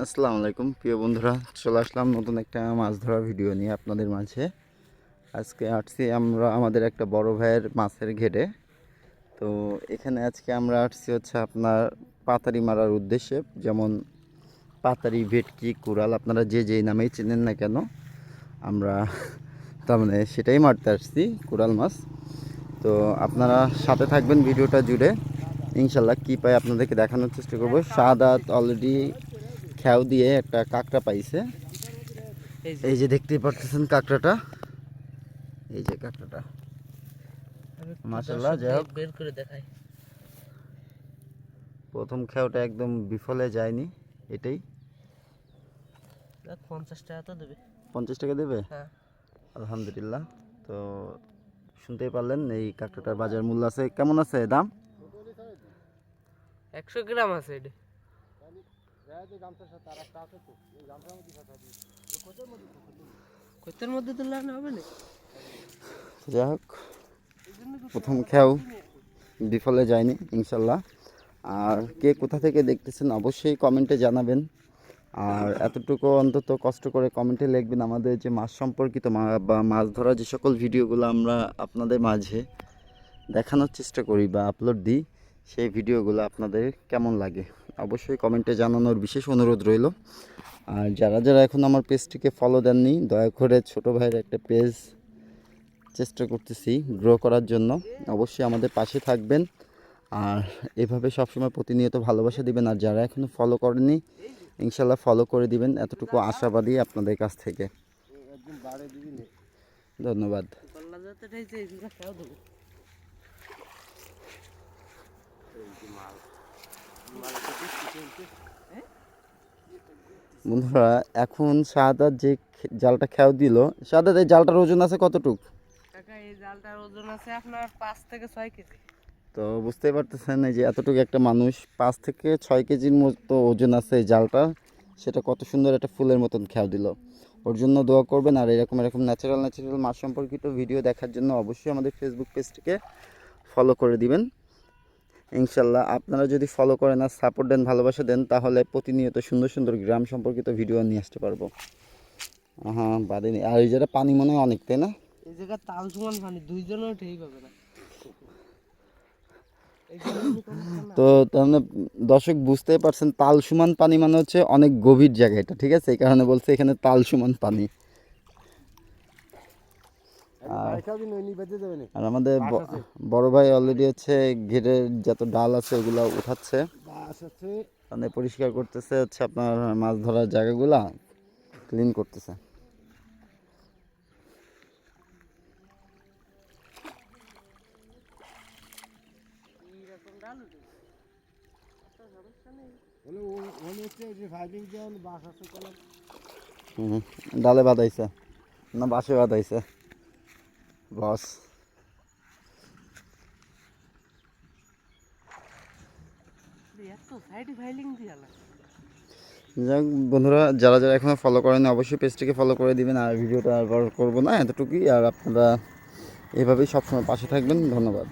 আসসালামু আলাইকুম। প্রিয় বন্ধুরা, চলে আসলাম নতুন একটা মাছ ধরা ভিডিও নিয়ে আপনাদের মাঝে। আজকে আসছি আমরা আমাদের একটা বড় ভাইয়ের মাছের ঘেটে। তো এখানে আজকে আমরা আসছি হচ্ছে আপনার পাতারি মারার উদ্দেশ্যে। যেমন পাতারি, ভেটকি, কুড়াল, আপনারা যে যেই নামেই চেনেন না কেন, আমরা তার মানে সেটাই মারতে আসছি, কুড়াল মাছ। তো আপনারা সাথে থাকবেন ভিডিওটা জুড়ে। ইনশাল্লাহ কী পাই আপনাদেরকে দেখানোর চেষ্টা করব। সাদাত অলরেডি খ্যাও দিয়ে একটা কাঁকড়া পাইছে। এই যে। দেখতেই পারতেছেন কাঁকড়াটা। এই যে কাঁকড়াটা। মাশাআল্লাহ, যাই হোক। বের করে দেখাই। প্রথম খ্যাওটা একদম বিফলে যায়নি এটাই। পঞ্চাশ টাকা তো দেবে। পঞ্চাশ টাকা দেবে? হ্যাঁ। আলহামদুলিল্লাহ তো শুনতেই পারলেন এই কাঁকড়াটার বাজার মূল্য আছে। কেমন আছে দাম? একশো গ্রাম আছে এটা। কইতের মধ্যে তুললে না হবে না? যাই হোক প্রথম খ্যাও বিফলে যায়নি ইনশাল্লাহ। আর কে কোথা থেকে দেখতেছেন অবশ্যই কমেন্টে জানাবেন। আর এতটুকু অন্তত কষ্ট করে কমেন্টে লিখবেন আমাদের যে মাছ সম্পর্কিত মা- বা মাছ ধরা যে সকল ভিডিওগুলো আমরা আপনাদের মাঝে দেখানোর চেষ্টা করি বা আপলোড দিই সেই ভিডিওগুলো আপনাদের কেমন লাগে? অবশ্যই কমেন্টে জানানোর বিশেষ অনুরোধ রইল। আর যারা যারা এখন আমার পেজটিকে ফলো দেননি, দয়া করে ছোটো ভাইয়ের একটা পেজ চেষ্টা করতেছি গ্রো করার জন্য। অবশ্যই আমাদের পাশে থাকবেন। আর এভাবে সবসময় প্রতিনিয়ত ভালোবাসা দিবেন। আর যারা এখনও ফলো করেনি ইনশাল্লাহ ফলো করে দিবেন। এতটুকু আশাবাদী আপনাদের কাছ থেকে। ধন্যবাদ। পাল্লা বন্ধুরা এখন শাহাদাত যে জালটা খেয়াও দিল শাহাদাত এই জালটার ওজন আছে কতটুক তো বুঝতেই পারতেছেন এই যে এতটুকু একটা মানুষ পাঁচ থেকে ছয় কেজির মতো ওজন আছে এই জালটা সেটা কত সুন্দর একটা ফুলের মতন খেয়াল দিল। ওর জন্য দোয়া করবেন আর এরকম এরকম ন্যাচারাল ন্যাচারাল মাছ সম্পর্কিত ভিডিও দেখার জন্য অবশ্যই আমাদের ফেসবুক পেজটিকে ফলো করে দিবেন। ইনশাল্লাহ আপনারা যদি ফলো করেন আর সাপোর্ট দেন ভালোবাসা দেন তাহলে প্রতিনিয়ত সুন্দর সুন্দর গ্রাম সম্পর্কিত ভিডিও নিয়ে আসতে পারব। হ্যাঁ বাদে নেই আর এই যেটা পানি মনে হয় অনেক তাই না? এই জায়গায় তাল সমান পানি দুইজনেও ঠিক হবে না। তো তাহলে দর্শক বুঝতেই পারছেন তাল সমান পানি মানে হচ্ছে অনেক গভীর জায়গা এটা ঠিক আছে? এই কারণে বলছে এখানে তাল সমান পানি। আর আর আমাদের বড় ভাই অলরেডি হচ্ছে ঘেরের যত ডাল আছে ওগুলো উঠাচ্ছে। মানে পরিষ্কার করতেছে হচ্ছে আপনার মাছ ধরার জায়গাগুলা ক্লিন করতেছে। ডালে বাঁধাইছে। না বাসে বাঁধাইছে। না যাক বন্ধুরা, যারা যারা এখনও ফলো করেন অবশ্যই পেজটিকে ফলো করে দিবেন। আর ভিডিওটা আর করব না এতটুকুই। আর আপনারা এভাবেই সবসময় পাশে থাকবেন। ধন্যবাদ।